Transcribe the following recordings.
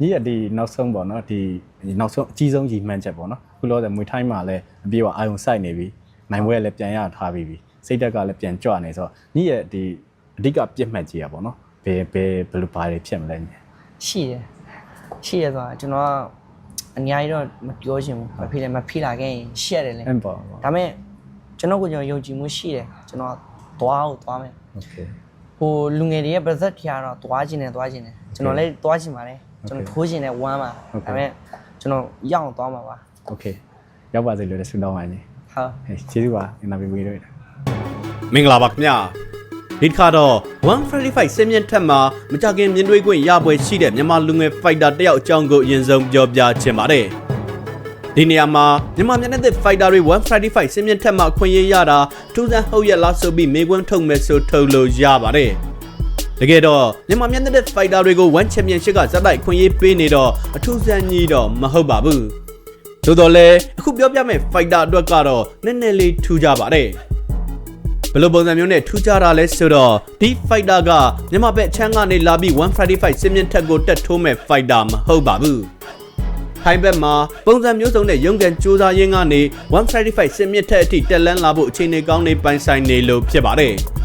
ညီရဒီနောက်ဆုံးပေါ့နော်ဒီနောက်ဆုံးအကြီးဆုံးကြီးမှန်းချက်ပေါ့နော်ခုလောဆယ်မွေထိုင်းမှာလည်းအပြေးကအာယုံစိုက်နေပြီနိုင်ပွဲလည်းပြန်ရထားပြီးပြီစိတ်တက်ကလည်းပြန်ကြွနေဆိုတော့ညီရဒီအဓိကပြစ်မှတ်ကြီးอ่ะပေါ့နော်ဘယ်ဘယ်ဘယ်လိုဘာတွေဖြစ်မလဲညီ ရှိတယ်ရှိရဆိုတာကျွန်တော်ကအများကြီးတော့မပြောချင်ဘူးမဖိလည်းမဖိလာခဲ့ရင်ရှက်တယ်လေ အမ်ပေါ့ပေါ့ ဒါပေမဲ့ကျွန်တော်ကိုကျွန်တော်ယုံကြည်မှုရှိတယ်ကျွန်တော်သွားကိုသွားမယ် โอเค ဟိုလူငယ်တွေရဲ့ပါဇက်ထီကတော့သွားခြင်းနဲ့သွားခြင်းနဲ့ကျွန်တော်လည်းသွားခြင်းပါတယ် ကျွန်တော်ထိုးခြင်းနဲ့ဝမ်းပါဒါပေမဲ့ကျွန်တော်ရအောင်သွားမှာပါ โอเคရောက်ပါစေလို့လည်းဆုတောင်းပါညီ ဟုတ် ဟေးကျေးဇူးပါအင်တာဗျူးပေးလို့ မင်္ဂလာပါခင်ဗျာဒီတစ်ခါတော့135စင်မြင့်ထက်မှာမကြခင်မြင်တွေ့ခွင့်ရပွဲရှိတဲ့မြန်မာလူငယ်ဖိုက်တာတယောက်အကြောင်းကိုအရင်ဆုံးပြောပြချင်ပါတယ်ဒီနေရာမှာမြန်မာမျက်နှာသစ်ဖိုက်တာတွေ135စင်မြင့်ထက်မှာအခွင့်အရေးရတာထူးဆန်းဟုတ်ရလားဆိုပြီးမေးခွန်းထုတ်မယ်ဆိုထုတ်လို့ရပါတယ် တကယ်တော့မြန်မာမျက်နှာသစ်ဖိုက်တာတွေကို1 Championship ကဇက်တိုက်ခွင့်ရေးပေးနေတော့အထူးဆန်းကြီးတော့မဟုတ်ပါဘူးသို့တော်လည်းအခုပြောပြမယ့်ဖိုက်တာအတွက်ကတော့နည်းနည်းလေးထူးကြပါတယ်ဘယ်လိုပုံစံမျိုးနဲ့ထူးခြားတာလဲဆိုတော့ဒီ fighter ကမြန်မာဘက်ချမ်းကနေလာပြီး135စင်မြင့်ထက်ကိုတက်ထိုးမဲ့ fighter မဟုတ်ပါဘူး။ထိုင်းဘက်မှာပုံစံမျိုးစုံနဲ့ရုံးကန်စူးစမ်းရင်းကနေ135စင်မြင့်ထက်အထိတက်လန်းလာဖို့အခြေအနေကောင်းနေပိုင်ဆိုင်နေလို့ဖြစ်ပါတယ်။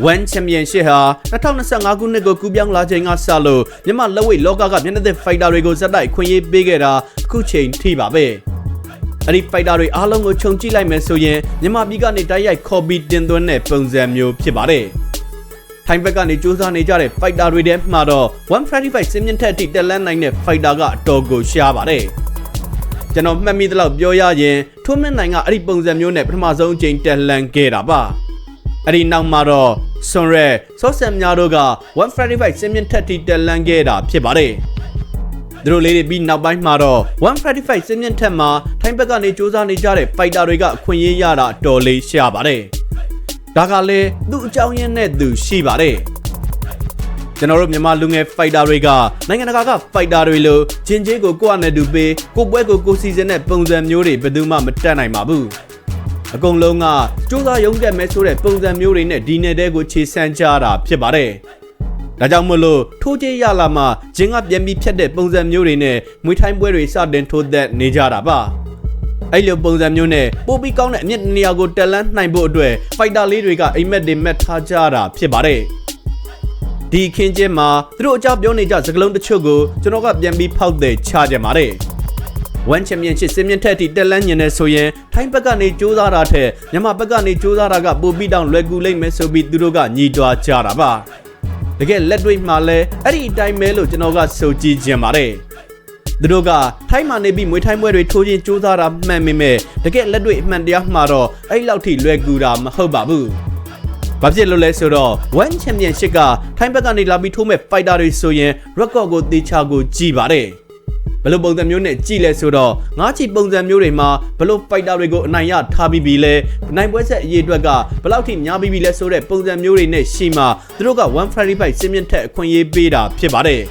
One Championship ဟာ2025ခုနှစ်ကိုကူးပြောင်းလာချိန်ကစလို့မြန်မာလက်ဝိတ်လောကကမျက်နှာသစ် fighter တွေကိုဇက်တိုက်ခွင့်ရေးပေးခဲ့တာအခုချိန်ထိပါပဲ။အဲ့ဒီ fighter တွေအားလုံးကိုခြုံကြည့်လိုက်မယ်ဆိုရင်မြန်မာပြည်ကနေတိုက်ရိုက် copy တင်သွင်းတဲ့ပုံစံမျိုးဖြစ်ပါတယ်။ထိုင်းဘက်ကနေစူးစမ်းနေကြတဲ့ fighter တွေထဲမှာတော့135စင်မြင့်ထက်အထိတက်လန်းနိုင်တဲ့ fighter ကအတော်ကိုရှားပါတယ်။ကျွန်တော်မှတ်မိသလောက်ပြောရရင်ထွန်းမင်းနိုင်ကအဲ့ဒီပုံစံမျိုးနဲ့ပထမဆုံးအကြိမ်တက်လန်းခဲ့တာပါ။ အဲ့ဒီနောက်မှာတော့ဆွန်ရဲဆော့ဆန်များတို့က135စင်မြင့်ထက်ထိတက်လန်းခဲ့တာဖြစ်ပါတယ်။သူတို့လေးတွေပြီးနောက်ပိုင်းမှာတော့135စင်မြင့်ထက်မှာထိုင်းဘက်ကနေစူးစမ်းနေကြတဲ့ fighter တွေကအခွင့်အရေးရတာအတော်လေးရှားပါတယ်။ဒါကလည်းသူ့အကြောင်းရင်းနဲ့သူရှိပါတယ်။ကျွန်တော်တို့မြန်မာလူငယ် fighter တွေကနိုင်ငံတကာက fighter တွေလိုဂျင်ဂျေးကိုကိုယ့်အနေနဲ့တူပေးကိုယ့်ပွဲကိုကိုယ်စီစဉ်တဲ့ပုံစံမျိုးတွေဘယ်သူမှမတက်နိုင်ပါဘူး။ အကုန်လုံးကစူးစမ်းရုံးတက်မဲဆိုတဲ့ပုံစံမျိုးတွေနဲ့ဒီနယ်တဲကိုခြေဆန်းကြတာဖြစ်ပါတယ်။ဒါကြောင့်မလို့ထိုးကြေးရလာမှဂျင်းကပြန်ပြီးဖြတ်တဲ့ပုံစံမျိုးတွေနဲ့မွေးထိုင်းပွဲတွေစတင်ထိုးသက်နေကြတာပါ။အဲ့လိုပုံစံမျိုးနဲ့ပိုပြီးကောင်းတဲ့အမြင့်နေရာကိုတက်လန်းနိုင်ဖို့အတွက်ဖိုက်တာလေးတွေကအိမ်မက်တွေမက်ထားကြတာဖြစ်ပါတယ်။ဒီခင်းချင်းမှာသူတို့အကြောင်းပြောနေကြစကလုံးတချို့ကိုကျွန်တော်ကပြန်ပြီးဖောက်တဲ့ချကြပါတယ်။ One Championship စင်မြင့်ထက်အထိတက်လန်းညင်နေဆိုရင်ထိုင်းဘက်ကနေစူးစမ်းတာထက်မြန်မာဘက်ကနေစူးစမ်းတာကပိုပြီးတောင်လွယ်ကူလိမ့်မယ်ဆိုပြီးသူတို့ကညီတွားကြတာပါတကယ်လက်တွေ့မှာလဲအဲ့ဒီအတိုင်းပဲလို့ကျွန်တော်ကဆိုကြည့်ခြင်းပါတယ်သူတို့ကထိုင်းမှာနေပြီးမွေးထိုင်းပွဲတွေထိုးချင်းစူးစမ်းတာမှန်ပေမဲ့တကယ်လက်တွေ့အမှန်တရားမှာတော့အဲ့လောက်ထိလွယ်ကူတာမဟုတ်ပါဘူးဘာဖြစ်လို့လဲဆိုတော့ One Championship ကထိုင်းဘက်ကနေလာပြီးထိုးမဲ့ fighter တွေဆိုရင် record ကိုတေချာကိုကြည့်ပါတယ် ဘယ်လိုပုံစံမျိုးနဲ့ကြည့်လဲဆိုတော့ငါးချီပုံစံမျိုးတွေမှာဘယ်လို fighter တွေကိုအနိုင်ရထားပြီးပြီလဲနိုင်ပွဲဆက်အရေးအတွက်ကဘယ်လောက်ထိများပြီးပြီလဲဆိုတဲ့ပုံစံမျိုးတွေနဲ့ရှိမှသူတို့က135စင်မြင့်ထက်အခွင့်အရေးပေးတာဖြစ်ပါတယ်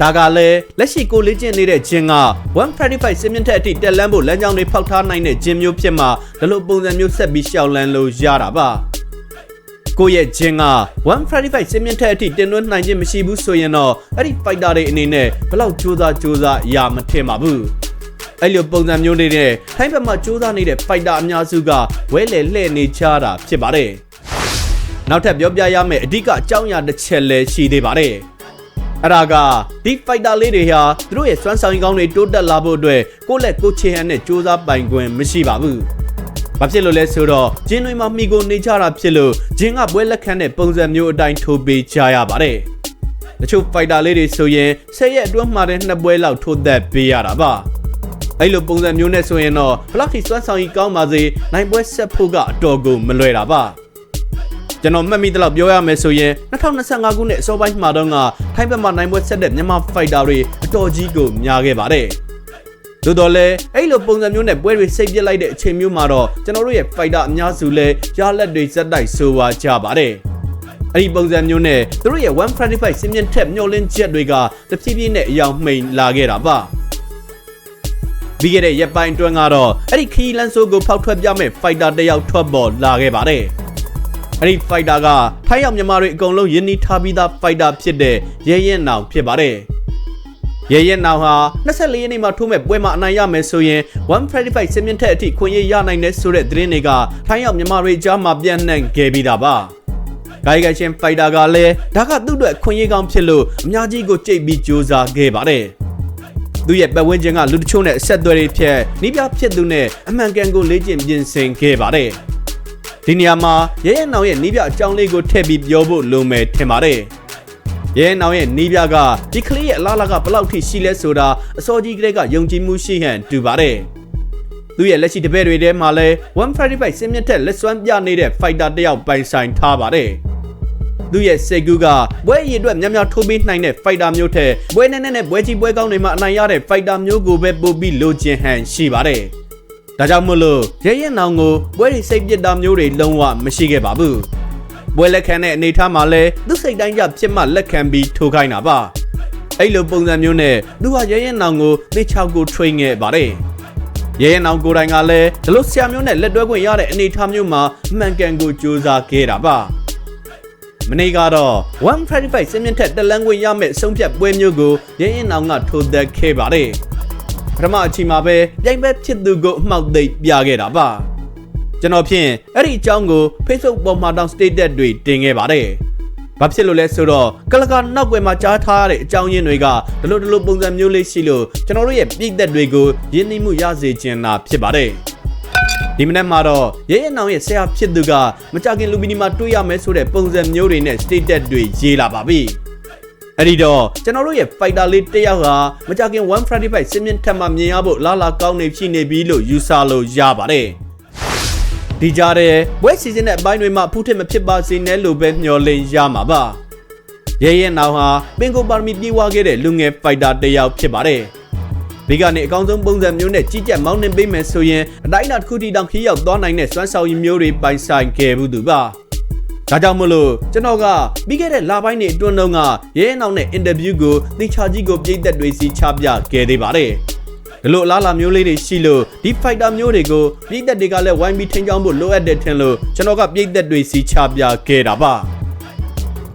ဒါကလည်းလက်ရှိကိုလေ့ကျင့်နေတဲ့ဂျင်က135စင်မြင့်ထက်အထိတက်လန်းဖို့လမ်းကြောင်းတွေဖောက်ထားနိုင်တဲ့ဂျင်မျိုးဖြစ်မှဒီလိုပုံစံမျိုးဆက်ပြီးရှောက်လန်းလို့ရတာပါ ကိုယ့်ရဲ့ဂျင်က135စင်မြင့်ထက်အထိတင်သွင်းနိုင်ခြင်းမရှိဘူးဆိုရင်တော့အဲ့ဒီ fighter တွေအနေနဲ့ဘယ်လောက်ကြိုးစားကြိုးစားရမထင်ပါဘူးအဲ့လိုပုံစံမျိုးတွေနဲ့ထိုင်းဘက်မှာစူးစမ်းနေတဲ့ fighter အများစုကဝဲလေလှဲ့နေချတာဖြစ်ပါတယ်နောက်ထပ်ပြောပြရမယ့်အဓိကအကြောင်းအရာတစ်ချက်လည်းရှိသေးပါတယ်အဲ့ဒါကဒီ fighter လေးတွေဟာသူတို့ရဲ့စွမ်းဆောင်ရည်ကောင်းတွေတိုးတက်လာဖို့အတွက်ကိုယ့်လက်ကိုယ်ချေဟန်နဲ့စူးစမ်းပိုင်ခွင့်မရှိပါဘူး ဘာဖြစ်လို့လဲဆိုတော့ဂျင်းတွေမှာမိကိုနေကြတာဖြစ်လို့ဂျင်းကပွဲလက်ခံတဲ့ပုံစံမျိုးအတိုင်းထိုးပေးကြရပါတယ်တချို့ fighter လေးတွေဆိုရင်10ရက်အတွင်းမှာတဲ့နှစ်ပွဲလောက်ထိုးသက်ပေးရတာပါအဲ့လိုပုံစံမျိုးနဲ့ဆိုရင်တော့ဘလောက်ထိစွမ်းဆောင်ရည်ကောင်းပါစေနိုင်ပွဲဆက်ဖို့ကအတော်ကိုမလွယ်တာပါကျွန်တော်မှတ်မိသလောက်ပြောရမယ်ဆိုရင်2025ခုနှစ်အစောပိုင်းမှာတော့ကထိုင်းဘက်မှာနိုင်ပွဲဆက်တဲ့မြန်မာ fighter တွေအတော်ကြီးကိုများခဲ့ပါတယ်။ သို့တော်လည်းအဲ့လိုပုံစံမျိုးနဲ့ပွဲတွေစိတ်ပြစ်လိုက်တဲ့အချိန်မျိုးမှာတော့ကျွန်တော်တို့ရဲ့ fighter အများစုလည်းရလက်တွေစက်တိုက်ဆိုပါကြပါတယ်။အဲ့ဒီပုံစံမျိုးနဲ့သူတို့ရဲ့135စင်မြင့်ထက်မျောလင်းချက်တွေကတဖြည်းဖြည်းနဲ့အယောင်မှိန်လာခဲ့တာပါ။ပြီးခဲ့တဲ့ရက်ပိုင်းအတွင်းကတော့အဲ့ဒီခီလန်ဆိုကိုဖောက်ထွက်ပြမဲ့ fighter တစ်ယောက်ထွက်ပေါ်လာခဲ့ပါတယ်။အဲ့ဒီ fighter ကထိုင်းရောက်မြန်မာတွေအကုန်လုံးယဉ်နီးထားပြီးသား fighter ဖြစ်တဲ့ရဲရင်နောင်ဖြစ်ပါတယ်။ ရဲရဲနောင်ဟာ24ရက်နေ့မှာထိုးမဲ့ပွဲမှာအနိုင်ရမယ်ဆိုရင်135စင်မြင့်ထက်အထိခွင့်ရရနိုင်တဲ့ဆိုတဲ့သတင်းတွေကထိုင်းရောက်မြန်မာတွေကြားမှာပြန့်နှံ့ခဲ့ပြီးတာပါဂိုင်ဂိုင်ရှင်ဖိုက်တာကလည်းဒါကသူ့အတွက်ခွင့်ရကောင်းဖြစ်လို့အများကြီးကိုကြိတ်ပြီးစူးစမ်းခဲ့ပါတယ်သူရဲ့ပတ်ဝန်းကျင်ကလူတချို့နဲ့အဆက်အသွယ်တွေဖြစ်နီးပြဖြစ်သူနဲ့အမှန်ကန်ကိုလေ့ကျင့်ပြင်ဆင်ခဲ့ပါတယ်ဒီနေရာမှာရဲရဲနောင်ရဲ့နီးပြအကြောင်းလေးကိုထည့်ပြီးပြောဖို့လိုမယ်ထင်ပါတယ် ရဲရဲနောင်ရဲ့နီးပြကဒီကလေးရဲ့အလားအလာကဘယ်လောက်ထိရှိလဲဆိုတာအစောကြီးကလေးကယုံကြည်မှုရှိဟန်တူပါတယ်သူရဲ့လက်ရှိတပည့်တွေထဲမှာလဲ135စင်မြင့်ထက်လက်စွမ်းပြနေတဲ့ fighter တစ်ယောက်ပိုင်ဆိုင်ထားပါတယ်သူရဲ့စေကူကဘွဲရည်အတွက်များများထိုးပေးနိုင်တဲ့ fighter မျိုးထက်ဘွဲနဲ့နဲ့နဲ့ဘွဲကြီးဘွဲကောင်းတွေမှာအနိုင်ရတဲ့ fighter မျိုးကိုပဲပို့ပြီးလိုချင်ဟန်ရှိပါတယ်။ဒါကြောင့်မို့လို့ရဲရဲနောင်ကိုဘွဲတွေစိတ်ပြစ်တာမျိုးတွေလုံးဝမရှိခဲ့ပါဘူး။ ဘွဲလက်ခံတဲ့အနေထားမှာလဲသူစိတ်တိုင်းကြဖြစ်မှလက်ခံပြီးထိုးခိုင်းတာပါ။အဲ့လိုပုံစံမျိုးနဲ့သူဟာရဲရဲနောင်ကိုသေချာကို train ခဲ့ပါတယ်။ရဲရဲနောင်ကိုယ်တိုင်ကလည်းဒီလိုဆရာမျိုးနဲ့လက်တွဲခွင့်ရတဲ့အနေထားမျိုးမှာအမှန်ကန်ကိုစူးစမ်းခဲ့တာပါ။မနေ့ကတော့135စင်မြင့်ထက်တလန်းခွင့်ရမယ့်အဆုံးဖြတ်ပွဲမျိုးကိုရင်းရင်အောင်ကထိုးသက်ခဲ့ပါတယ်ပထမအချိန်မှာပဲပြိုင်ဘက်ဖြစ်သူကိုအမှောက်သိပ်ပြခဲ့တာပါ ကျွန်တော်ဖြင့်အဲ့ဒီအကြောင်းကို Facebook ပေါ်မှာတောင် status တွေတင်ခဲ့ပါတယ်ဘာဖြစ်လို့လဲဆိုတော့ကလကနောက်ွယ်မှာကြားထားရတဲ့အကြောင်းရင်းတွေကဒီလိုဒီလိုပုံစံမျိုးလေးရှိလို့ကျွန်တော်တို့ရဲ့ပြည်သက်တွေကိုရင်းနှီးမှုရစေချင်တာဖြစ်ပါတယ်ဒီမနက်မှာတော့ရဲရဲနောင်ရဲ့ဆရာဖြစ်သူကမကြခင်လူမီနီမှာတွေ့ရမယ်ဆိုတဲ့ပုံစံမျိုးတွေနဲ့ status တွေရေးလာပါပြီအဲ့ဒီတော့ကျွန်တော်တို့ရဲ့ fighter လေးတစ်ယောက်ဟာမကြခင်135စင်မြင့်ထက်မှမြင်ရဖို့လာလာကောင်းနေဖြစ်နေပြီလို့ယူဆလို့ရပါတယ် ဒီကြားတဲ့ဝက်စီဇန်ရဲ့အပိုင်းတွေမှာဖူးထစ်မဖြစ်ပါစေနဲ့လို့ပဲမျှော်လင့်ရမှာပါရဲရဲနောင်ဟာပင်ကိုပါရမီပြေးဝခဲ့တဲ့လူငယ် fighter တစ်ယောက်ဖြစ်ပါတယ်ဘေးကနေအကောင်းဆုံးပုံစံမျိုးနဲ့ကြီးကြပ်မောင်းနှင်ပေးမယ်ဆိုရင်အတိုင်းအတာတစ်ခုတည်းတောင်ခီးရောက်သွားနိုင်တဲ့စွမ်းဆောင်ရည်မျိုးတွေပိုင်ဆိုင်ခဲ့ဘူးသူပါဒါကြောင့်မလို့ကျွန်တော်ကပြီးခဲ့တဲ့လပိုင်းတွေအတွင်းတုန်းကရဲရဲနောက်နဲ့အင်တာဗျူးကိုသင်ချာကြီးကိုပြည်သက်တွေစီချပြခဲ့သေးပါတယ် ဒီလိုအလားအလာမျိုးလေးတွေရှိလို့ဒီ fighter မျိုးတွေကိုပြည်သက်တွေကလည်းဝိုင်းပြီးထိန်းချောင်းဖို့လိုအပ်တယ်ထင်လို့ကျွန်တော်ကပြည်သက်တွေစီချပြခဲ့တာပါ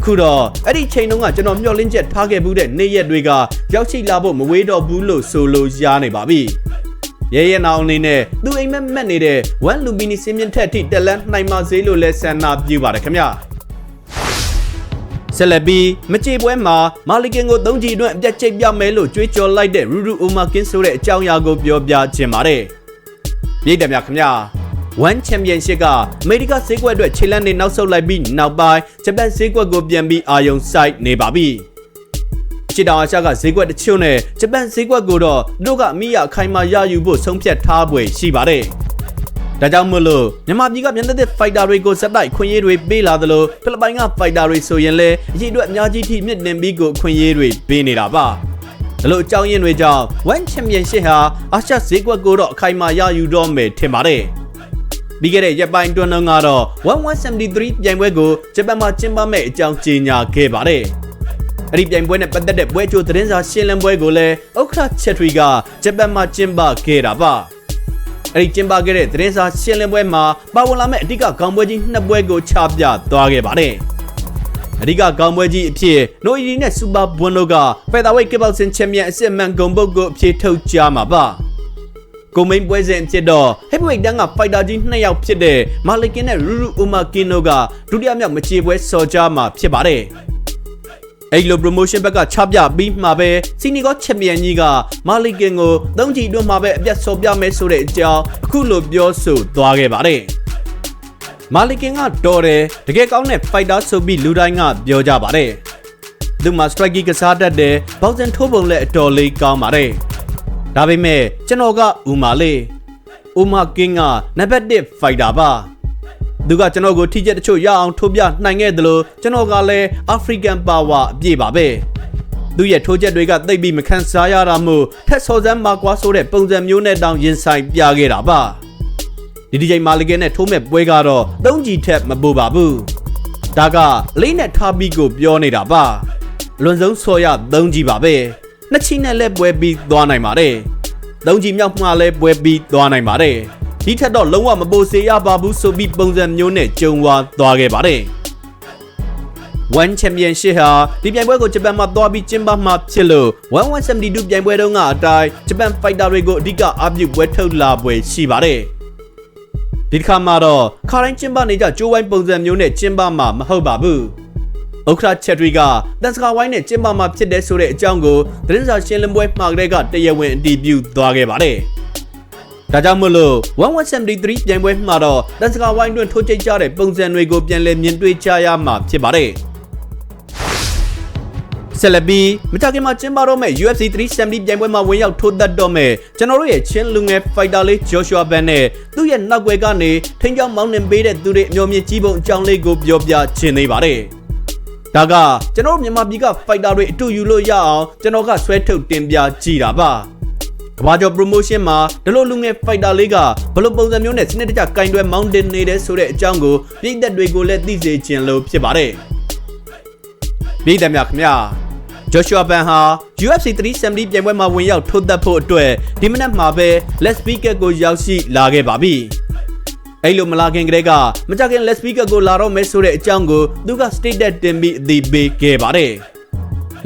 ခုတော့အဲ့ဒီချိန်တုန်းကကျွန်တော်မျှော်လင့်ချက်ထားခဲ့မှုတဲ့နေ့ရက်တွေကရောက်ရှိလာဖို့မဝေးတော့ဘူးလို့ဆိုလို့ရနေပါပြီရဲရဲနောင်အနေနဲ့သူအိမ်မက်မက်နေတဲ့1လူမီနီစင်းမြင့်ထက်ထိတက်လန်းနိုင်ပါစေလို့လဲဆန္ဒပြုပါတယ်ခင်ဗျာ ဆက်လက်ပြီးမကြေပွဲမှာမာလီကင်ကို၃ချီအတွင်းအပြတ်ချိတ်ပြမယ်လို့ကြွေးကြော်လိုက်တဲ့ရူရူအိုမာကင်းဆိုတဲ့အကြောင်းအရာကိုပြောပြခြင်းပါတယ်ပြည်တယ်များခင်ဗျာ1 Championship ကအမေရိကဈေးကွက်အတွက်ခြေလမ်းနေနောက်ဆုတ်လိုက်ပြီးနောက်ပိုင်းဂျပန်ဈေးကွက်ကိုပြန်ပြီးအာယုံစိုက်နေပါပြီ။ချီတောင်အာရှကဈေးကွက်တချို့နဲ့ဂျပန်ဈေးကွက်ကိုတော့သူတို့ကအမိရအခိုင်မာရယူဖို့ဆုံးဖြတ်ထားပွဲရှိပါတယ်။ ဒါကြောင့်မို့လို့မြန်မာပြည်ကမြန်တဲ့ fighter တွေကိုစက်တိုက်ခွင့်ရေးတွေပေးလာသလိုဖိလစ်ပိုင်က fighter တွေဆိုရင်လည်းအရေးအတွက်အများကြီးထိမြင့်တင်ပြီးကိုခွင့်ရေးတွေပေးနေတာပါ။ဒါလို့အကြောင်းရင်းတွေကြောင့် One Championship ဟာအာရှဈေးကွက်ကိုတော့အခိုင်မာရယူတော့မယ်ထင်ပါတယ်။ပြီးခဲ့တဲ့ရက်ပိုင်းတွန်းတုန်းကတော့1173ပြိုင်ပွဲကိုဂျပန်မှာကျင်းပမဲ့အကြောင်းကြေညာခဲ့ပါတယ်။အဲ့ဒီပြိုင်ပွဲနဲ့ပတ်သက်တဲ့ပွဲချိုသတင်းစာရှင်းလင်းပွဲကိုလည်းဥက္ခရာချက်ထရီကဂျပန်မှာကျင်းပခဲ့တာပါ။ အဲ့ဒီကျင်းပခဲ့တဲ့သတင်းစာရှင်းလင်းပွဲမှာပါဝင်လာမဲ့အဓိကခေါင်းပွဲကြီးနှစ်ပွဲကိုချပြသွားခဲ့ပါတယ်။အဓိကကောင်းပွဲကြီးအဖြစ်နိုအီဒီနဲ့စူပါဘွန်တို့ကဖက်သာဝိတ်ကစ်ဘောက်ဆင်ချန်ပီယံအစစ်မှန်ဂုံပုတ်ကိုအဖြစ်ထုတ်ကြမှာပါ။ကိုမိန်ပွဲစဉ်ဖြစ်တော့ heavyweight တန်းက fighter ကြီးနှစ်ယောက်ဖြစ်တဲ့မာလီကင်နဲ့ရူရူအိုမာကင်တို့ကဒုတိယမြောက်မချေပွဲစော်ကြမှာဖြစ်ပါတယ်။ အဲ့လို promotion ဘက်ကချပြပြီးမှပဲစီနီကောချန်ပီယံကြီးကမာလီကင်ကိုသုံးချီတွန်းမှာပဲအပြတ်စော်ပြမယ်ဆိုတဲ့အကြောင်းအခုလိုပြောဆိုသွားခဲ့ပါတယ်။မာလီကင်ကတော်တယ်တကယ်ကောင်းတဲ့ fighter ဆိုပြီးလူတိုင်းကပြောကြပါတယ်။သူမှာ strike ကစားတတ်တယ်ဘောက်ဆန်ထိုးပုံလည်းအတော်လေးကောင်းပါတယ်။ဒါပေမဲ့ကျွန်တော်ကဦးမာလေးဦးမာကင်းကနံပါတ်1 fighter ပါ သူကကျွန်တော်ကိုထိချက်တချို့ရအောင်ထိုးပြနိုင်ခဲ့တယ်လို့ကျွန်တော်ကလည်း African Power အပြည့်ပါပဲသူရဲ့ထိုးချက်တွေကသိပ်ပြီးမခံစားရတာမို့ထက်စော်စမ်းမှာကွာဆိုတဲ့ပုံစံမျိုးနဲ့တောင်ရင်ဆိုင်ပြခဲ့တာပါဒီဒီချိန်မာလီကဲနဲ့ထိုးမဲ့ပွဲကတော့၃ကြီးထက်မပိုပါဘူးဒါကလေးနဲ့ထားပြီးကိုပြောနေတာပါလွန်ဆုံးဆော်ရ၃ကြီးပါပဲနှစ်ချီနဲ့လည်းပွဲပြီးသွားနိုင်ပါတယ်။သုံးချီမြောက်မှလည်းပွဲပြီးသွားနိုင်ပါတယ်။ ဒီထက်တော့လုံးဝမပိုစေရပါဘူးဆိုပြီးပုံစံမျိုးနဲ့ကြုံဝါသွားခဲ့ပါတယ်။ One Championship ဟာဒီပြိုင်ပွဲကိုဂျပန်မှာသွားပြီးကျင်းပမှာဖြစ်လို့1172ပြိုင်ပွဲတုန်းကအတိုင်းဂျပန်ဖိုက်တာတွေကိုအဓိကအပြုပွဲထုတ်လာပွဲရှိပါတယ်။ဒီတစ်ခါမှာတော့ခါတိုင်းကျင်းပနေကြကြိုးဝိုင်းပုံစံမျိုးနဲ့ကျင်းပမှာမဟုတ်ပါဘူး။ဥက္ခရာချက်တွေကတန်စကာဝိုင်းနဲ့ကျင်းပမှာဖြစ်တဲ့ဆိုတဲ့အကြောင်းကိုသတင်းစာရှင်းလင်းပွဲမှာကတည်းကတရားဝင်အတည်ပြုသွားခဲ့ပါတယ်။ ဒါကြောင့်မို့လို့1173ပြိုင်ပွဲမှာတော့တန်စကာဝိုင်းတွင်ထိုးချိတ်ကြတဲ့ပုံစံတွေကိုပြန်လည်မြင်တွေ့ကြရမှာဖြစ်ပါတယ်။ဆက်လက်ပြီးမကြခင်မှာကျင်းပတော့မဲ့ UFC 370ပြိုင်ပွဲမှာဝင်ရောက်ထိုးသက်တော့မဲ့ကျွန်တော်တို့ရဲ့ချင်းလူငယ်ဖိုက်တာလေး Joshua Ban နဲ့သူ့ရဲ့နောက်ွယ်ကနေထိန်းချောင်းမောင်းနှင်ပေးတဲ့သူတွေအမျိုးမြင့်ကြီးပုံအကြောင်းလေးကိုပြောပြချင်သေးပါတယ်။ဒါကကျွန်တော်တို့မြန်မာပြည်ကဖိုက်တာတွေအတူယူလို့ရအောင်ကျွန်တော်ကဆွဲထုတ်တင်ပြကြည့်တာပါ။ ကဘာကျော် promotion မှာဒီလိုလူငယ် fighter လေးကဘယ်လိုပုံစံမျိုးနဲ့စနစ်တကျကင်တွယ် mountain နေတယ်ဆိုတဲ့အကြောင်းကိုပြည်သက်တွေကိုလည်းသိစေချင်လို့ဖြစ်ပါတယ်။ပြည်သက်များခင်ဗျာ Joshua Ban ဟာ UFC 370ပြိုင်ပွဲမှာဝင်ရောက်ထိုးသက်ဖို့အတွက်ဒီမနက်မှာပဲ Let's Speaker ကိုရောက်ရှိလာခဲ့ပါပြီ။အဲ့လိုမလာခင်ကတည်းကမကြခင် Let's Speaker ကိုလာတော့မယ်ဆိုတဲ့အကြောင်းကိုသူက stated တင်ပြီးအသိပေးခဲ့ပါတယ်။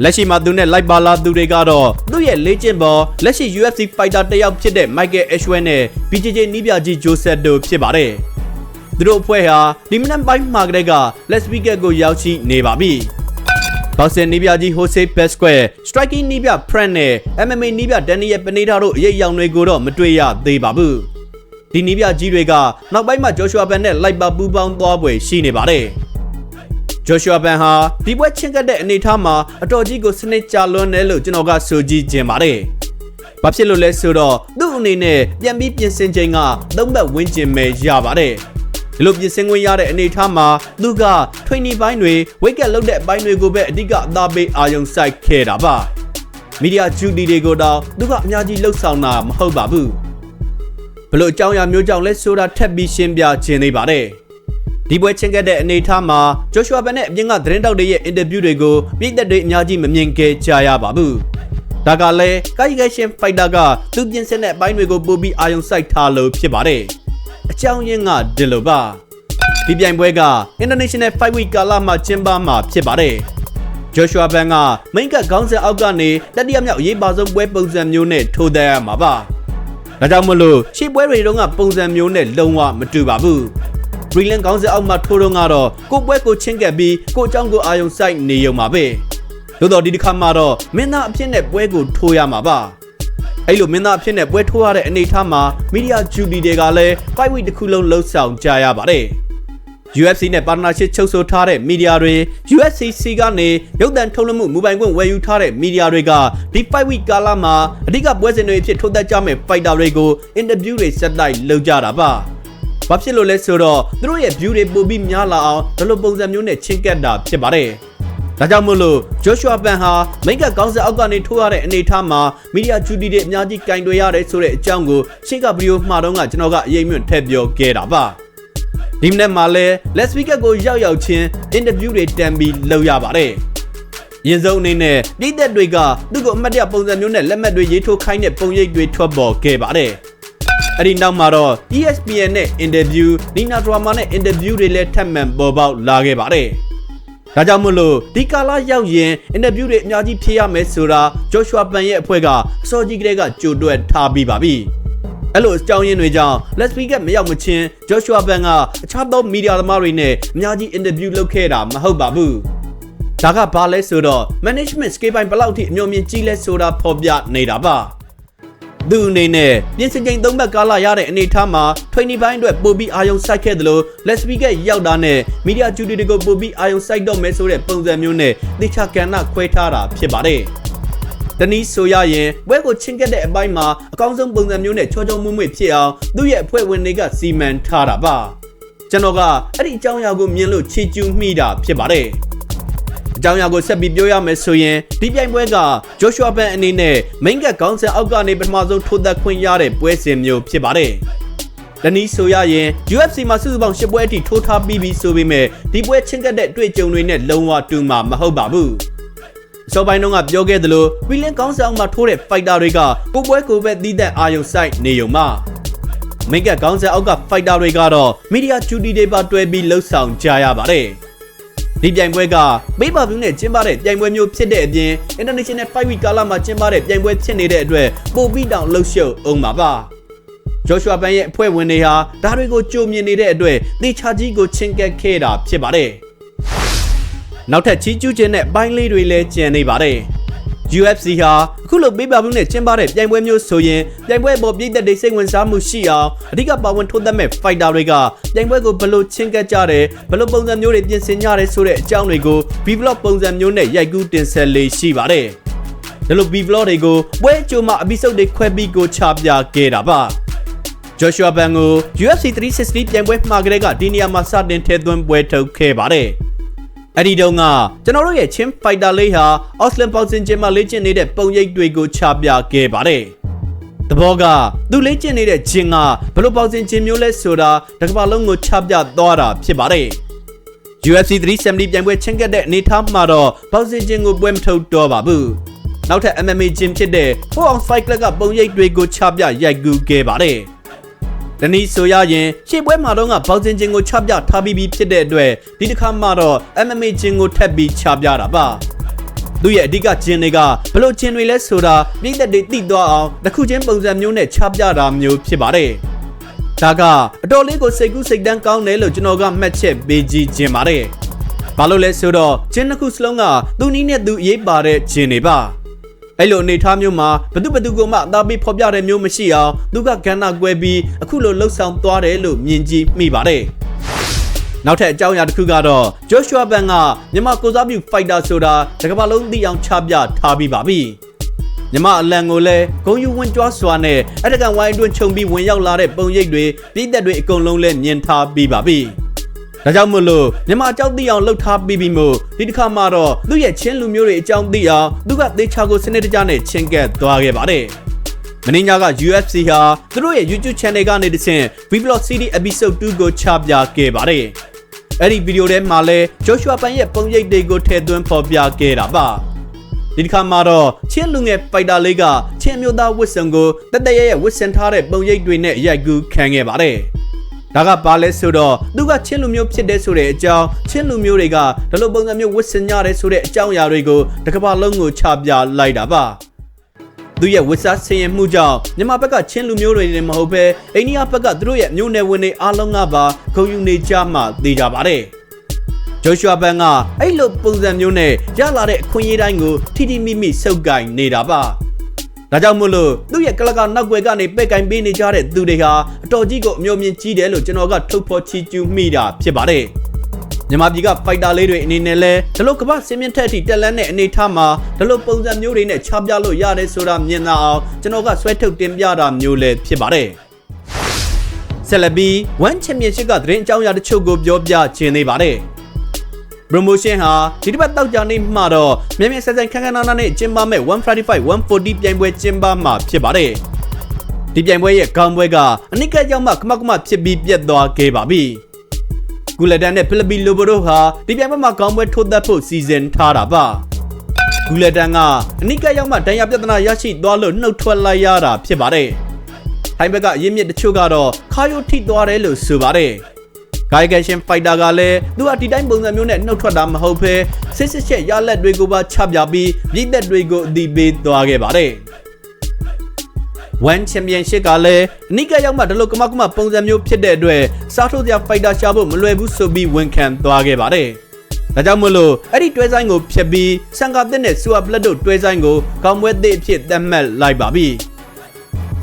လက်ရှိမှာသူနဲ့ live ပါလာသူတွေကတော့သူ့ရဲ့လေ့ကျင့်ပေါ်လက်ရှိ UFC fighter တစ်ယောက်ဖြစ်တဲ့ Michael Ashwell နဲ့ BJJ နီးပြကြီး Joseph တို့ဖြစ်ပါတယ်။သူတို့အဖွဲ့ဟာဒီမနက်ပိုင်းမှာကတည်းက Let's Speaker ကိုရောက်ရှိနေပါပြီ။ဘောက်ဆင်နီးပြကြီး Jose Pesquer, Striking နီးပြ Frank နဲ့ MMA နီးပြ Daniel Pineda တို့အရေးအယောင်တွေကိုတော့မတွေ့ရသေးပါဘူး။ဒီနီးပြကြီးတွေကနောက်ပိုင်းမှာ Joshua Ban နဲ့လိုက်ပါပူးပေါင်းသွားပွဲရှိနေပါတယ်။ Joshua Ban ဟာဒီပွဲချင်းကပ်တဲ့အနေအထားမှာအတော်ကြီးကိုစနစ်ကြလွန်းတယ်လို့ကျွန်တော်ကဆိုကြည့်ခြင်းပါတယ်။ဘာဖြစ်လို့လဲဆိုတော့သူ့အနေနဲ့ပြန်ပြီးပြင်ဆင်ချိန်ကသုံးဘက်ဝင်းကျင်ပဲရပါတယ်။ဒီလိုပြင်ဆင်ခွင့်ရတဲ့အနေအထားမှာသူက training ဘိုင်းတွေ wake up လုပ်တဲ့အပိုင်းတွေကိုပဲအဓိကအသားပေးအာရုံစိုက်ခဲ့တာပါမီဒီယာဂျူဒီတွေကိုတော့သူကအများကြီးလှုပ်ဆောင်တာမဟုတ်ပါဘူးဘလို့အကြောင်းအရာမျိုးကြောင့်လဲဆိုတာထပ်ပြီးရှင်းပြခြင်းသေးပါတယ် ဒီပွဲချင်းကတဲ့အနေအထားမှာ Joshua Ban နဲ့အပြင်ကသတင်းတောက်တွေရဲ့ interview တွေကိုပြည်သက်တွေအများကြီးမမြင်ခဲ့ကြရပါဘူးဒါကလည်းကာယကရှင်ဖိုက်တာကသူပြင်ဆင်တဲ့အပိုင်းတွေကိုပို့ပြီးအာရုံစိုက်ထားလို့ဖြစ်ပါတယ်အကြောင်းရင်းကဒီလိုပါဒီပြိုင်ပွဲက International Fight Week ကာလမှာကျင်းပမှာဖြစ်ပါတယ်။ Joshua Ban ကမိန်ကခေါင်းစဉ်အောက်ကနေတတိယမြောက်အရေးပါဆုံးပွဲပုံစံမျိုးနဲ့ထိုးသက်ရမှာပါ။ဒါကြောင့်မလို့ရှေ့ပွဲတွေတုန်းကပုံစံမျိုးနဲ့လုံးဝမတူပါဘူး။ Brilliant ခေါင်းစဉ်အောက်မှာထိုးတော့ကတော့ကိုပွဲကိုချင်းကပ်ပြီးကိုအကြောင်းကိုအာယုံစိုက်နေရုံပါပဲ။သို့တော်ဒီတစ်ခါမှာတော့မင်းသားအဖြစ်နဲ့ပွဲကိုထိုးရမှာပါ။အဲ့လိုမင်းသားအဖြစ်နဲ့ပွဲထိုးရတဲ့အနေအထားမှာမီဒီယာဂျူဒီတွေကလည်း fight week တစ်ခုလုံးလှုပ်ဆောင်ကြရပါတယ်။ UFC နဲ့ partnership ချုပ်ဆိုထားတဲ့မီဒီယာတွေ UFCC ကနေရုပ်သံထုတ်လွှင့်မှုမူပိုင်ခွင့်ဝယ်ယူထားတဲ့မီဒီယာတွေကဒီ fight week ကာလမှာအဓိကပွဲစဉ်တွေအဖြစ်ထိုးသက်ကြမဲ့ fighter တွေကို interview တွေဆက်တိုက်လုပ်ကြတာပါ။ ဘာဖြစ်လို့လဲဆိုတော့သူတို့ရဲ့ view တွေပိုပြီးများလာအောင်ဒီလိုပုံစံမျိုးနဲ့ချင်းကပ်တာဖြစ်ပါတယ်။ဒါကြောင့်မို့လို့ Joshua Ban ဟာမိတ်ကကောင်းစားအောက်ကနေထိုးရတဲ့အနေအထားမှာမီဒီယာဂျူတီတွေအများကြီးကင်တွယ်ရတယ်ဆိုတဲ့အကြောင်းကိုရှေ့ကဗီဒီယိုမှာတော့ကကျွန်တော်ကအရေးမြွတ်ထည့်ပြောခဲ့တာပါဒီမနေ့မှာလဲ Let's Speak ကိုရောက်ရောက်ချင်း interview တွေတန်ပြီးလုပ်ရပါတယ်ရင်စုံအနေနဲ့ပြည်သက်တွေကသူ့ကိုအမှတ်တရပုံစံမျိုးနဲ့လက်မှတ်တွေရေးထိုးခိုင်းတဲ့ပုံရိပ်တွေထွက်ပေါ်ခဲ့ပါတယ် အဲ့ဒီနောက်မှာတော့ ESPN နဲ့ interview Nina Drama နဲ့ interview တွေလည်းထပ်မံပေါ်ပေါက်လာခဲ့ပါတယ်ဒါကြောင့်မို့လို့ဒီကာလာရောက်ရင်အင်တာဗျူးတွေအများကြီးဖြေရမယ်ဆိုတာ Joshua Pan ရဲ့အဖွဲ့ကအစောကြီးကလေးကကြိုတွက်ထားပြီးပါပြီ။အဲ့လိုအကြောင်းရင်းတွေကြောင့် Let's Speak မရောက်မချင်း Joshua Pan ကအခြားသောမီဒီယာသမားတွေနဲ့အများကြီးအင်တာဗျူးလုပ်ခဲ့တာမဟုတ်ပါဘူး။ဒါကဘာလဲဆိုတော့ management scale ပိုင်းဘယ်လောက်ထိအမျိုးမြင့်ကြီးလဲဆိုတာဖော်ပြနေတာပါ။ သူအနေနဲ့ပြင်ဆင်ချိန်သုံးဘက်ကာလရတဲ့အနေအထားမှာ training ဘိုင်းအတွက်ပို့ပြီးအာယုံစိုက်ခဲ့တယ်လို့ Let's Speak ရောက်တာနဲ့ media duty တွေကိုပို့ပြီးအာယုံစိုက်တော့မယ်ဆိုတဲ့ပုံစံမျိုးနဲ့တေချာကဏ္ဍခွဲထားတာဖြစ်ပါတယ်။တနည်းဆိုရရင်ဘွဲကိုချင်းကက်တဲ့အပိုင်းမှာအကောင်းဆုံးပုံစံမျိုးနဲ့ချောချောမွေ့မွေ့ဖြစ်အောင်သူ့ရဲ့အဖွဲ့ဝင်တွေကစီမံထားတာပါ။ကျွန်တော်ကအဲ့ဒီအကြောင်းအရာကိုမြင်လို့ချီကျူးမိတာဖြစ်ပါတယ်။ အကြောင်းအရာကိုဆက်ပြီးပြောရမယ်ဆိုရင်ဒီပြိုင်ပွဲက Joshua Ban အနေနဲ့ main ကခေါင်းစဉ်အောက်ကနေပထမဆုံးထိုးသက်ခွင့်ရတဲ့ပွဲစဉ်မျိုးဖြစ်ပါတယ်။တနည်းဆိုရရင် UFC မှာစုစုပေါင်း၈ပွဲအထိထိုးထားပြီးပြီဆိုပေမဲ့ဒီပွဲချင်းကပ်တဲ့အတွေ့အကြုံတွေနဲ့လုံးဝတူမှာမဟုတ်ပါဘူး။အစောပိုင်းတုန်းကပြောခဲ့သလို William ကောင်းဆောင်မှာထိုးတဲ့ fighter တွေကကိုပွဲကိုပဲတီးတဲ့အာယုံဆိုင်နေုံမှာမိတ်ကခေါင်းဆောင်အောက်က fighter တွေကတော့ media duty တွေပါတွဲပြီးလှုပ်ဆောင်ကြရပါတယ်။ ဒီပြိုင်ပွဲကဘေးဘာဘူးနဲ့ကျင်းပတဲ့ပြိုင်ပွဲမျိုးဖြစ်တဲ့အပြင် International Fight Week ကာလမှာကျင်းပတဲ့ပြိုင်ပွဲဖြစ်နေတဲ့အတွက်ပိုပြီးတောင်လှုပ်ရှုပ်အောင်ပါပါဂျော့ရှွာဘန်ရဲ့အဖွဲ့ဝင်တွေဟာဒါတွေကိုကြိုမြင်နေတဲ့အတွက်တေချာကြီးကိုချင်းကက်ခဲ့တာဖြစ်ပါတယ်နောက်ထပ်ချီးကျူးခြင်းနဲ့ဘိုင်းလေးတွေလည်းကျန်နေပါတယ် UFC ဟာအခုလိုပေးပါမှုနဲ့ကျင်းပတဲ့ပြိုင်ပွဲမျိုးဆိုရင်ပြိုင်ပွဲပေါ်ပြည်သက်တွေစိတ်ဝင်စားမှုရှိအောင်အဓိကပါဝင်ထိုးသက်မဲ့ fighter တွေကပြိုင်ပွဲကိုဘယ်လိုချင်းကပ်ကြတယ်ဘယ်လိုပုံစံမျိုးတွေပြင်ဆင်ကြတယ်ဆိုတဲ့အကြောင်းတွေကို V-vlog ပုံစံမျိုးနဲ့ရိုက်ကူးတင်ဆက်လေးရှိပါတယ်ဒါလို V-vlog တွေကိုပွဲအကျိုးမှာ episode တွေခွဲပြီးကိုချပြခဲ့တာပါ Joshua Ban ကို UFC 360ပြိုင်ပွဲမှာကလေးကဒီနေရာမှာစတင်ထဲသွင်းပွဲထုတ်ခဲ့ပါတယ် အဲ့ဒီတုန်းကကျွန်တော်တို့ရဲ့ချင်းဖိုက်တာလေးဟာအော့စလန်ပေါစင်ဂျင်မှာလေ့ကျင့်နေတဲ့ပုံရိပ်တွေကိုချပြခဲ့ပါတယ်။တဘောကသူလေ့ကျင့်နေတဲ့ဂျင်ကဘယ်လိုပေါစင်ဂျင်မျိုးလဲဆိုတာတစ်ကမ္ဘာလုံးကိုချပြသွားတာဖြစ်ပါတယ်။ UFC 370ပြိုင်ပွဲချင်းကက်တဲ့အနေအထားမှာတော့ပေါစင်ဂျင်ကိုပွဲမထုတ်တော့ပါဘူး။နောက်ထပ် MMA ဂျင်ဖြစ်တဲ့4 ounce fight club ကပုံရိပ်တွေကိုချပြရိုက်ကူးခဲ့ပါတယ်။ တနည်းဆိုရရင်ရှေ့ပွဲမှာတော့ကဘောက်စင်ချင်းကိုချပြထားပြီးပြီဖြစ်တဲ့အတွက်ဒီတစ်ခါမှတော့ MMA ချင်းကိုထပ်ပြီးချပြတာပါသူရဲ့အဓိကဂျင်တွေကဘလို့ဂျင်တွေလဲဆိုတာပြည်သက်တွေသိသွားအောင်တစ်ခုချင်းပုံစံမျိုးနဲ့ချပြတာမျိုးဖြစ်ပါတယ်ဒါကအတော်လေးကိုစိတ်ကူးစိတ်တန်းကောင်းတယ်လို့ကျွန်တော်ကမှတ်ချက်ပေးကြည့်ခြင်းပါတယ်ဘာလို့လဲဆိုတော့ဂျင်တစ်ခုစလုံးကသူနီးနဲ့သူအရေးပါတဲ့ဂျင်တွေပါ အဲ့လိုအနေထားမျိုးမှာဘသူဘသူကမှအသားပေးဖော်ပြတဲ့မျိုးမရှိအောင်သူကကဏ္ဍကွဲပြီးအခုလိုလှုပ်ဆောင်သွားတယ်လို့မြင်ကြည့်မိပါတယ်နောက်ထပ်အကြောင်းအရာတစ်ခုကတော့ Joshua Ban ကမြန်မာကိုစားပြု fighter ဆိုတာတကမ္ဘာလုံးသိအောင်ချပြထားပြီးပါပြီမြမအလံကိုလည်းဂုံယူဝင်ကြွားစွာနဲ့အတကန်ဝိုင်းအတွင်းခြုံပြီးဝင်ရောက်လာတဲ့ပုံရိပ်တွေပြည်သက်တွေအကုန်လုံးလည်းမြင်ထားပြီးပါပြီ။ ဒါကြောင့်မို့လို့မြန်မာအကြောင်းသိအောင်လှုပ်ထားပြီးပြီမို့ဒီတစ်ခါမှတော့သူ့ရဲ့ချင်းလူမျိုးတွေအကြောင်းသိအောင်သူကသေချာကိုစနစ်တကျနဲ့ချင်းကပ်သွားခဲ့ပါတယ်။မင်းညာက UFC ဟာသူတို့ရဲ့ YouTube channel ကနေတစ်ဆင့် Vlog CD episode 2ကိုချပြခဲ့ပါတယ်။အဲ့ဒီဗီဒီယိုထဲမှာလဲ Joshua Pan ရဲ့ပုံရိပ်တွေကိုထည့်သွင်းဖော်ပြခဲ့တာပါ။ဒီတစ်ခါမှာတော့ချင်းလူငယ်ဖိုက်တာလေးကချင်းမျိုးသားဝစ်စုံကိုတက်တက်ရရဝစ်ဆင်ထားတဲ့ပုံရိပ်တွေနဲ့ရိုက်ကူးခံခဲ့ပါတယ်။ ဒါကဘာလဲဆိုတော့သူကချင်းလူမျိုးဖြစ်တဲ့ဆိုတဲ့အကြောင်းချင်းလူမျိုးတွေကဒီလိုပုံစံမျိုးဝစ်ဆင်ကြတယ်ဆိုတဲ့အကြောင်းအရာတွေကိုတစ်ကမ္ဘာလုံးကိုချပြလိုက်တာပါ။သူရဲ့ဝစ်စားဆင်ရင်မှုကြောင့်မြန်မာဘက်ကချင်းလူမျိုးတွေနဲ့မဟုတ်ဘဲအိန္ဒိယဘက်ကသူတို့ရဲ့မျိုးနယ်ဝင်တွေအားလုံးကပါဂုဏ်ယူနေကြမှသိကြပါတယ်။ဂျိုရှွာဘန်ကအဲ့လိုပုံစံမျိုးနဲ့ရလာတဲ့အခွင့်အရေးတိုင်းကိုထိထိမိမိစုပ်ကင်နေတာပါ။ ဒါကြောင့်မို့လို့သူ့ရဲ့ကလကနောက်ွယ်ကနေပဲ့ကင်ပေးနေကြတဲ့သူတွေဟာအတော်ကြီးကိုအမျိုးမြင့်ကြီးတယ်လို့ကျွန်တော်ကထုတ်ဖော်ချီကျူးမိတာဖြစ်ပါတယ်။မြန်မာပြည်ကဖိုက်တာလေးတွေအနေနဲ့လဲဒီလိုကမ္ဘာစင်မြင့်ထက်အထိတက်လန်းတဲ့အနေအထားမှာဒီလိုပုံစံမျိုးတွေနဲ့ချပြလို့ရတယ်ဆိုတာမြင်လာအောင်ကျွန်တော်ကဆွဲထုတ်တင်ပြတာမျိုးလည်းဖြစ်ပါတယ်။ဆက်လက်ပြီး One Championship ကသတင်းအကြောင်းအရာတချို့ကိုပြောပြခြင်းသေးပါတယ်။ promotion ဟာဒီတစ်ပတ်တောက်ကြနေ့မှတော့မြန်မြန်ဆန်ဆန်ခန်းခန်းနားနားနဲ့ကျင်းပမဲ့135 140ပြိုင်ပွဲကျင်းပမှာဖြစ်ပါတယ်။ဒီပြိုင်ပွဲရဲ့ကောင်းပွဲကအနိကကြောင့်မှခမခမဖြစ်ပြီးပြတ်သွားခဲ့ပါပြီ။ဂူလက်တန်နဲ့ဖိလစ်ပီလိုဘိုတို့ဟာဒီပြိုင်ပွဲမှာကောင်းပွဲထိုးသက်ဖို့စီစဉ်ထားတာပါ။ဂူလက်တန်ကအနိကရောက်မှဒဏ်ရာပြဿနာရရှိသွားလို့နှုတ်ထွက်လိုက်ရတာဖြစ်ပါတယ်။ထိုင်းဘက်ကအရင်းမြစ်တချို့ကတော့ခါယိုထိသွားတယ်လို့ဆိုပါတယ်။ ဂိုင်ဂက်ရှင်ဖိုက်တာကလည်းသူကဒီတိုင်းပုံစံမျိုးနဲ့နှုတ်ထွက်တာမဟုတ်ဘဲစစ်စစ်ချက်ရလက်တွေကိုပါချပြပြီးပြည်သက်တွေကိုအတိပေးသွားခဲ့ပါတယ်1 championship ကလည်းအနိကရောက်မှဒီလိုကမကမပုံစံမျိုးဖြစ်တဲ့အတွက်စားထိုးစရာဖိုက်တာရှာဖို့မလွယ်ဘူးဆိုပြီးဝန်ခံသွားခဲ့ပါတယ်။ဒါကြောင့်မို့လို့အဲ့ဒီတွဲဆိုင်ကိုဖျက်ပြီးစံကာသစ်နဲ့ဆူအပလက်တို့တွဲဆိုင်ကိုကောင်းပွဲသစ်အဖြစ်သတ်မှတ်လိုက်ပါပြီ။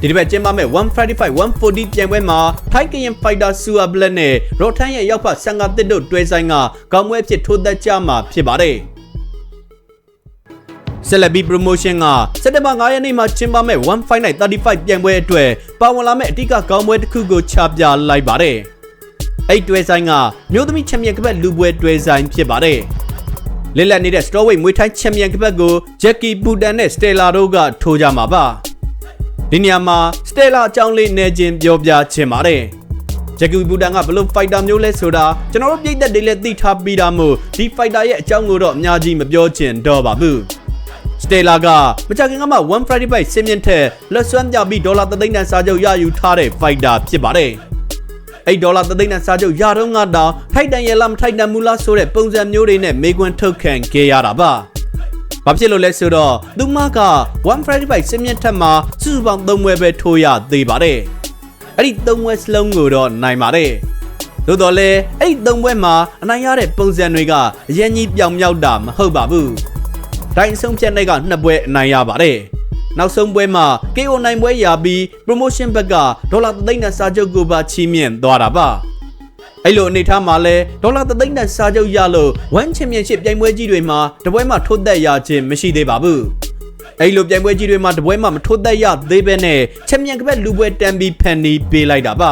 ဒီတစ်ပတ်ကျင်းပမဲ့135 140ပြိုင်ပွဲမှာထိုက်ကရင်ဖိုက်တာဆူအဘလက်နဲ့ရော့ထန်ရဲ့ရောက်ဖဆန်ကာတစ်တို့တွဲဆိုင်ကကောင်းပွဲဖြစ်ထိုးသက်ကြမှာဖြစ်ပါတယ်ဆက်လက်ပြီး promotion ကစက်တင်ဘာ9ရက်နေ့မှာကျင်းပမဲ့159 35ပြိုင်ပွဲအတွက်ပါဝင်လာမဲ့အဓိကကောင်းပွဲတစ်ခုကိုချပြလိုက်ပါတယ်အဲ့တွဲဆိုင်ကမျိုးသမီးချန်ပီယံကပတ်လူပွဲတွဲဆိုင်ဖြစ်ပါတယ်လစ်လက်နေတဲ့ strawweight မွေးထိုင်းချန်ပီယံကပတ်ကို Jackie Putan နဲ့ Stella တို့ကထိုးကြမှာပါ ဒီနေရာမှာစတေလာအကြောင်းလေးနေချင်းပြောပြချင်ပါတယ်ဂျက်ကီဘူတန်ကဘလို့ဖိုက်တာမျိုးလဲဆိုတာကျွန်တော်တို့ပြည်သက်တွေလည်းသိထားပြီးသားမို့ဒီဖိုက်တာရဲ့အကြောင်းကိုတော့အများကြီးမပြောချင်တော့ပါဘူးစတေလာကမကြခင်ကမှ1 Friday Fight စင်မြင့်ထက်လက်စွမ်းပြပြီးဒေါ်လာ3သိန်းတန်စာချုပ်ရယူထားတဲ့ဖိုက်တာဖြစ်ပါတယ်အဲ့ဒေါ်လာသသိန်းနဲ့စားချုပ်ရတော့ငါတောင်ထိုက်တန်ရဲ့လားမထိုက်တန်ဘူးလားဆိုတဲ့ပုံစံမျိုးတွေနဲ့မေကွန်းထုတ်ခံခဲ့ရတာပါ ဘာဖြစ်လို့လဲဆိုတော့သူမက155စင်မြင့်ထက်မှာစုစုပေါင်း3ဝဲပဲထိုးရသေးပါတယ်အဲ့ဒီ3ဝဲစလုံးကိုတော့နိုင်ပါတယ်သို့တော်လဲအဲ့ဒီ3ဝဲမှာအနိုင်ရတဲ့ပုံစံတွေကအရင်ကြီးပြောင်မြောက်တာမဟုတ်ပါဘူးဒိုင်းဆုံးဖြတ်တဲ့ကနှစ်ပွဲအနိုင်ရပါတယ်နောက်ဆုံးပွဲမှာ KO နိုင်ပွဲရပြီး promotion ဘက်ကဒေါ်လာသိန်းနဲ့စာချုပ်ကိုပါချီးမြှင့်သွားတာပါ အဲ့လိုအနေထားမှာလဲဒေါ်လာသိန်းနဲ့စာချုပ်ရလို့ One Championship ပြိုင်ပွဲကြီးတွေမှာတပွဲမှာထိုးသက်ရခြင်းမရှိသေးပါဘူးအဲ့လိုပြိုင်ပွဲကြီးတွေမှာတပွဲမှာမထိုးသက်ရသေးပဲနဲ့ချန်ပီယံကပတ်လူပွဲတန်ပြီးဖန်နီပေးလိုက်တာပါ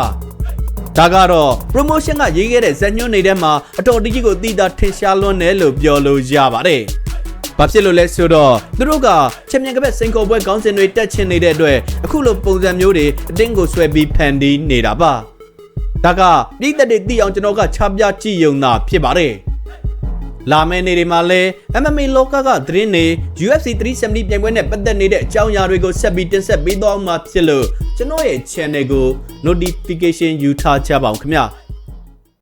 ဒါကတော့ promotion ကရေးခဲ့တဲ့ဇက်ညွန်းတွေထဲမှာအတော်တကြီးကိုတည်တာထင်ရှားလွန်းတယ်လို့ပြောလို့ရပါတယ်။ဘာဖြစ်လို့လဲဆိုတော့သူတို့ကချန်ပီယံကပတ်စိန်ခေါ်ပွဲခေါင်းစဉ်တွေတက်ချင်နေတဲ့အတွက်အခုလိုပုံစံမျိုးတွေအတင်းကိုဆွဲပြီးဖန်တီးနေတာပါ။ ဒါကပြည်သက်တွေသိအောင်ကျွန်တော်ကချပြကြည့်ယုံတာဖြစ်ပါတယ်။လာမယ့်နေ့တွေမှာလည်း MMA လောကကသတင်းတွေ UFC 370ပြိုင်ပွဲနဲ့ပတ်သက်နေတဲ့အကြောင်းအရာတွေကိုဆက်ပြီးတင်ဆက်ပေးသွားမှာဖြစ်လို့ကျွန်တော်ရဲ့ channel ကို notification ယူထားကြပါအောင်ခင်ဗျာ။